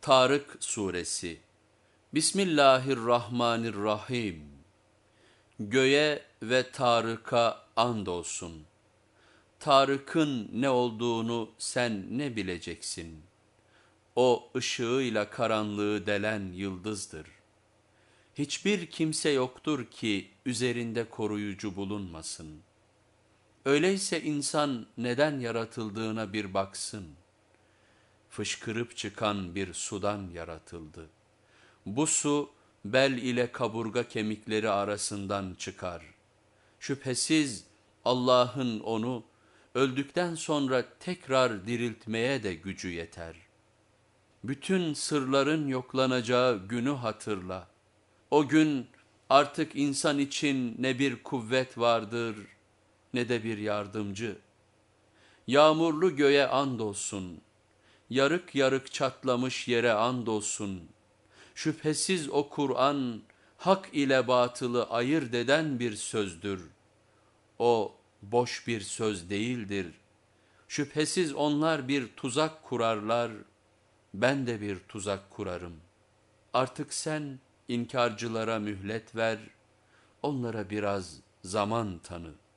Tarık Suresi Bismillahirrahmanirrahim Göğe ve Tarık'a andolsun. Tarık'ın ne olduğunu sen ne bileceksin? O ışığıyla karanlığı delen yıldızdır. Hiçbir kimse yoktur ki üzerinde koruyucu bulunmasın. Öyleyse insan neden yaratıldığına bir baksın. Fışkırıp çıkan bir sudan yaratıldı. Bu su bel ile kaburga kemikleri arasından çıkar. Şüphesiz Allah'ın onu öldükten sonra tekrar diriltmeye de gücü yeter. Bütün sırların yoklanacağı günü hatırla. O gün artık insan için ne bir kuvvet vardır ne de bir yardımcı. Yağmurlu göğe andolsun, yarık yarık çatlamış yere andolsun. Şüphesiz o Kur'an hak ile batılı ayırt eden bir sözdür. O boş bir söz değildir. Şüphesiz onlar bir tuzak kurarlar, ben de bir tuzak kurarım. Artık sen inkarcılara mühlet ver, onlara biraz zaman tanı.''